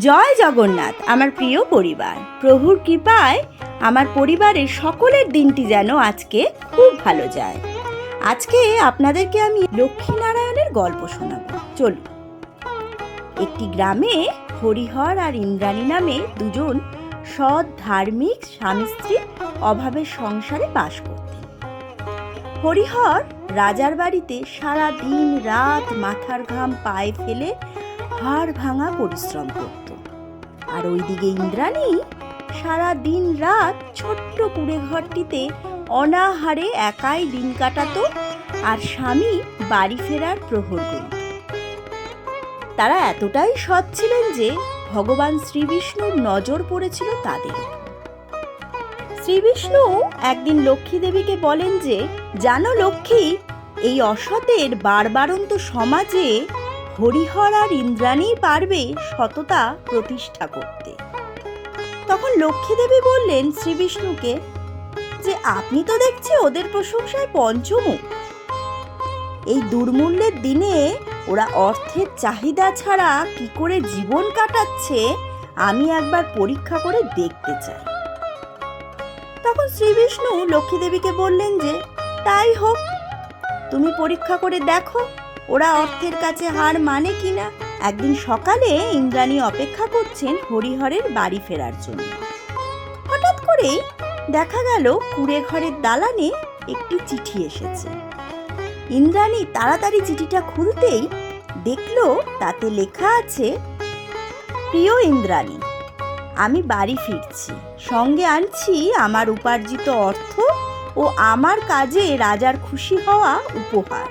জয় জগন্নাথ, আমার প্রিয় পরিবার। প্রভুর কৃপায় আমার পরিবারের সকলের দিনটি যেন আজকে খুব ভালো যায়। আজকে আপনাদেরকে আমি লক্ষ্মীনারায়ণের গল্প শোনাবো। চলুন। একটি গ্রামে হরিহর আর ইন্দ্রাণী নামে দুজন সৎ ধার্মিক স্বামী স্ত্রীর অভাবের সংসারে বাস করতেন। হরিহর রাজার বাড়িতে সারা দিন রাত মাথার ঘাম পায়ে ফেলে হাড় ভাঙা পরিশ্রম করত আর ওইদিকে ইন্দ্রাণী সারা দিন রাত ছোট্ট কুড়ে ঘরটিতে অনাহারে একাই দিন কাটাতো আর স্বামী বাড়ি ফেরার প্রহর গুনত তারা এতটাই সৎ ছিলেন যে ভগবান শ্রীবিষ্ণুর নজর পড়েছিল তাদের। শ্রীবিষ্ণু একদিন লক্ষ্মী দেবীকে বলেন যে, জানো লক্ষ্মী, এই অসতের বারবারন্ত সমাজে হরিহর আর ইন্দ্রাণী পারবে সততা প্রতিষ্ঠা করতে। তখন লক্ষ্মী দেবী বললেন শ্রীবিষ্ণুকে, যে আপনি তো দেখছি ওদের প্রশংসায় পঞ্চমুখ। এই দুর্মূল্যের দিনে ওরা অর্থের চাহিদা ছাড়া কি করে জীবন কাটাচ্ছে, আমি একবার পরীক্ষা করে দেখতে চাই। তখন শ্রীবিষ্ণু লক্ষ্মী দেবীকে বললেন যে, তাই হোক, তুমি পরীক্ষা করে দেখো। ওরা অর্থের কাছে হার মানে কিনা? একদিন সকালে ইন্দ্রাণী অপেক্ষা করছেন হরিহরের বাড়ি ফেরার জন্য। হঠাৎ করেই দেখা গেল কুড়ে ঘরের দালানে একটি চিঠি এসেছে। ইন্দ্রাণী তাড়াতাড়ি চিঠিটা খুলতেই দেখল তাতে লেখা আছে, প্রিয় ইন্দ্রাণী, আমি বাড়ি ফিরছি। সঙ্গে আনছি আমার উপার্জিত অর্থ ও আমার কাজে রাজার খুশি হওয়া উপহার।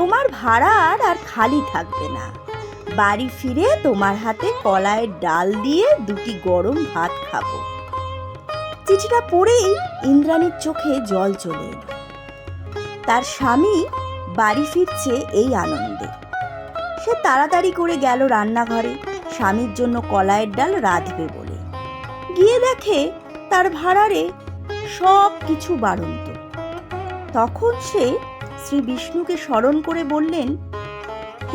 তোমার ভাড়া আর আর খালি থাকবে না। বাড়ি ফিরে তোমার হাতে কলাইয়ের ডাল দিয়ে দুটি গরম ভাত খাব। চিঠিটা পড়েই ইন্দ্রাণীর চোখে জল চলে এলো। তার স্বামী বাড়ি ফিরছে এই আনন্দে। সে তাড়াতাড়ি করে গেল রান্নাঘরে, স্বামীর জন্য কলাইয়ের ডাল রাঁধবে বলে। গিয়ে দেখে তার ভাড়ারে সব কিছু বাড়ন্ত। তখন সে শ্রী বিষ্ণুকে স্মরণ করে বললেন,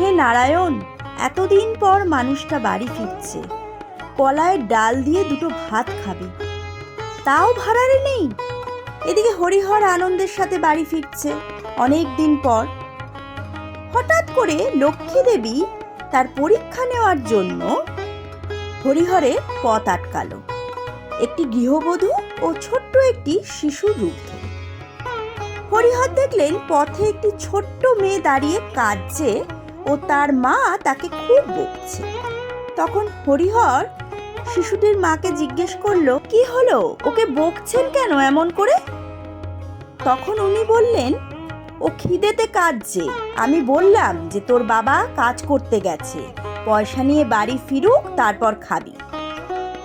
হে নারায়ণ, এতদিন পর মানুষটা বাড়ি ফিরছে। কলায় ডাল দিয়ে দুটো ভাত খাবে। তাও ভাড়ারে নেই? এদিকে হরিহর আনন্দের সাথে বাড়ি ফিরছে অনেক দিন পর। হঠাৎ করে লক্ষ্মী দেবী তার পরীক্ষা নেওয়ার জন্য হরিহরের পথ আটকালো। একটি গৃহবধূ ও ছোট্ট একটি শিশু রূপ হরিহর দেখলেন পথে একটি ছোট্ট মেয়ে দাঁড়িয়ে কাঁদছে ও তার মা তাকে খুব বকছে। তখন হরিহর শিশুটির মাকে জিজ্ঞেস করল, কি হলো? ওকে বকছেন কেন এমন করে? তখন উনি বললেন, ও খিদেতে কাঁদছে। আমি বললাম যে তোর বাবা কাজ করতে গেছে। পয়সা নিয়ে বাড়ি ফিরুক, তারপর খাবি।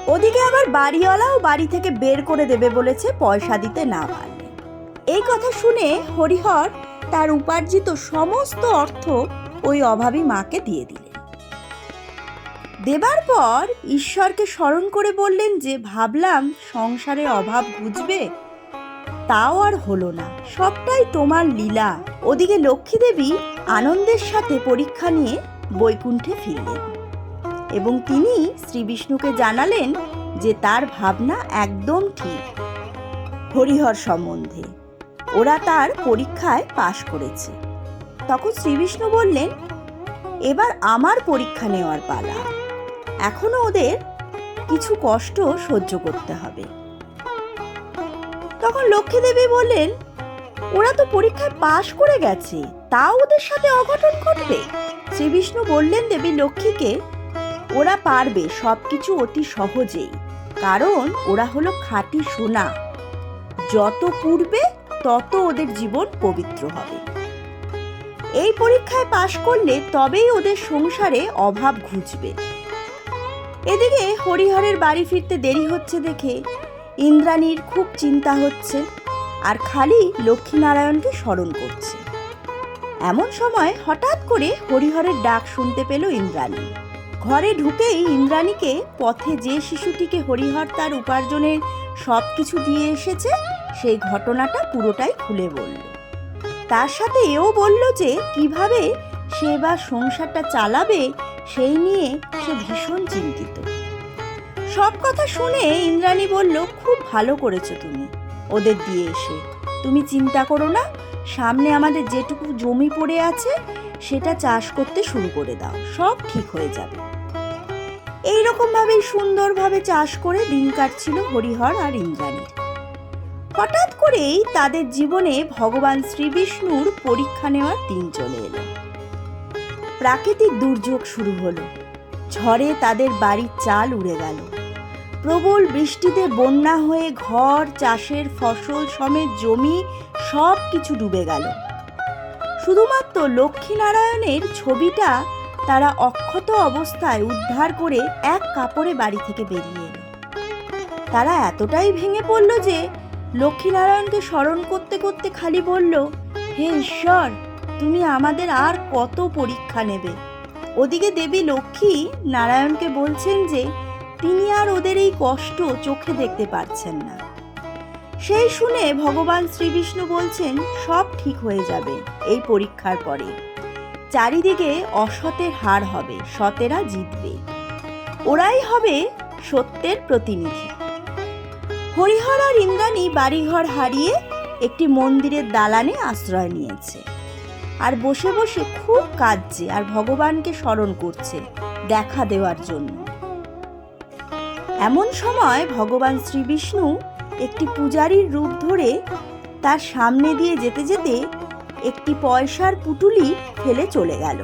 ওদিকে আবার বাড়িওয়ালাও বাড়ি থেকে বের করে দেবে বলেছে পয়সা দিতে না পারলে এই কথা শুনে হরিহর তার উপার্জিত সমস্ত অর্থ ওই অভাবী মাকে দিয়ে দিলেন। দেবার পর ঈশ্বরকে স্মরণ করে বললেন যে, ভাবলাম সংসারে অভাব বুঝবে? তাও আর হলো না। সবটাই তোমার লীলা। ওদিকে লক্ষ্মী দেবী আনন্দের সাথে পরীক্ষা নিয়ে বৈকুণ্ঠে ফিরলেন এবং তিনি শ্রী বিষ্ণুকে জানালেন যে, তার ভাবনা একদম ঠিক হরিহর সম্বন্ধে। ওরা তার পরীক্ষায় পাশ করেছে। তখন শ্রীবিষ্ণু বললেন, এবার আমার পরীক্ষা নেওয়ার পালা। এখনও ওদের কিছু কষ্ট সহ্য করতে হবে। তখন লক্ষ্মী দেবী বললেন, ওরা তো পরীক্ষায় পাশ করে গেছে, তাও ওদের সাথে অঘটন ঘটবে? শ্রীবিষ্ণু বললেন দেবী লক্ষ্মীকে, ওরা পারবে সবকিছু অতি সহজেই, কারণ ওরা হলো খাঁটি সোনা। যত পূর্বে তত ওদের জীবন পবিত্র হবে। এই পরীক্ষায় পাশ করলে তবেই ওদের সংসারে অভাব ঘুচবে। এদিকে হরিহরের বাড়ি ফিরতে দেরি হচ্ছে দেখে ইন্দ্রাণীর খুব চিন্তা হচ্ছে আর খালি লক্ষ্মীনারায়ণকে স্মরণ করছে। এমন সময় হঠাৎ করে হরিহরের ডাক শুনতে পেল ইন্দ্রাণী। ঘরে ঢুকেই ইন্দ্রাণীকে পথে যে শিশুটিকে হরিহর তার উপার্জনের সব কিছু দিয়ে এসেছে সেই ঘটনাটা পুরোটাই খুলে বলল। তার সাথে এও বলল যে কীভাবে সে বা সংসারটা চালাবে সেই নিয়ে সে ভীষণ চিন্তিত। সব কথা শুনে ইন্দ্রাণী বলল, খুব ভালো করেছ তুমি। ওদের দিয়ে এসে। তুমি চিন্তা করো না। সামনে আমাদের যেটুকু জমি পড়ে আছে, সেটা চাষ করতে শুরু করে দাও। সব ঠিক হয়ে যাবে। এই রকম ভাবেই সুন্দরভাবে চাষ করে দিন কাটছিল হরিহর আর ইন্দ্রাণীর। হঠাৎ করেই তাদের জীবনে ভগবান শ্রীবিষ্ণুর পরীক্ষা নেওয়ার দিন চলে এলো। প্রাকৃতিক দুর্যোগ শুরু হলো। ঝড়ে তাদের বাড়ির চাল উড়ে গেল। প্রবল বৃষ্টিতে বন্যা হয়ে ঘর, চাষের ফসল সমেত জমি সব কিছু ডুবে গেল। শুধুমাত্র লক্ষ্মীনারায়ণের ছবিটা তারা অক্ষত অবস্থায় উদ্ধার করে এক কাপড়ে বাড়ি থেকে বেরিয়ে এলো। তারা এতটাই ভেঙে পড়ল যে লক্ষ্মীনারায়ণকে স্মরণ করতে করতে খালি বলল, হে ঈশ্বর, তুমি আমাদের আর কত পরীক্ষা নেবে? ওদিকে দেবী লক্ষ্মী নারায়ণকে বলছেন যে, তিনি আর ওদের এই কষ্ট চোখে দেখতে পারছেন না। সেই শুনে ভগবান শ্রীবিষ্ণু বলছেন, সব ঠিক হয়ে যাবে এই পরীক্ষার পরে। চারিদিকে অসতের হার হবে, সতেরা জিতবে। ওরাই হবে সত্যের প্রতিনিধি। হরিহর আর ইন্দ্রাণী বাড়িঘর হারিয়ে একটি মন্দিরের দালানে আশ্রয় নিয়েছে। আর বসে বসে খুব কাঁদছে আর ভগবানকে স্মরণ করছে দেখা দেওয়ার জন্য। এমন সময় ভগবান শ্রীবিষ্ণু একটি পূজারীর রূপ ধরে তার সামনে দিয়ে যেতে যেতে একটি পয়সার পুটুলি ফেলে চলে গেল।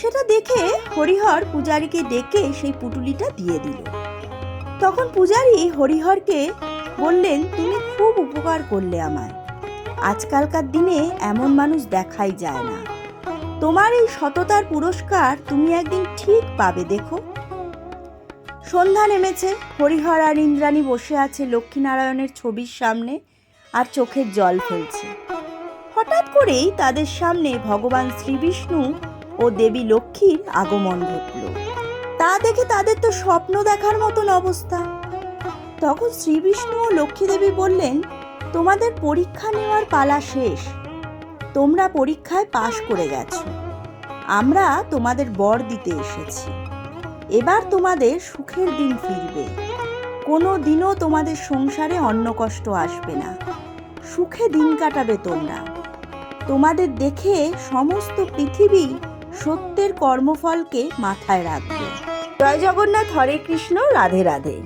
সেটা দেখে হরিহর পূজারীকে ডেকে সেই পুটুলিটা দিয়ে দিল। তখন পূজারী হরিহরকে বললেন, তুমি খুব উপকার করলে আমায়। আজকালকার দিনে এমন মানুষ দেখাই যায় না। তোমার এই সততার পুরস্কার তুমি একদিন ঠিক পাবে, দেখো। সন্ধ্যা নেমেছে, হরিহর আর ইন্দ্রাণী বসে আছে লক্ষ্মীনারায়ণের ছবির সামনে আর চোখের জল ফেলছে। হঠাৎ করেই তাদের সামনে ভগবান শ্রীবিষ্ণু ও দেবী লক্ষ্মীর আগমন ঘটল। তা দেখে তাদের তো স্বপ্ন দেখার মতন অবস্থা। তখন শ্রীবিষ্ণু ও লক্ষ্মী দেবী বললেন, তোমাদের পরীক্ষা নেওয়ার পালা শেষ। তোমরা পরীক্ষায় পাশ করে গেছো। আমরা তোমাদের বর দিতে এসেছি। এবার তোমাদের সুখের দিন ফিরবে। কোনো দিনও তোমাদের সংসারে অন্ন কষ্ট আসবে না। সুখে দিন কাটাবে তোমরা। তোমাদের দেখে সমস্ত পৃথিবী সত্যের কর্মফলকে মাথায় রাখবে। জয় জগন্নাথ হরে কৃষ্ণ রাধে রাধে।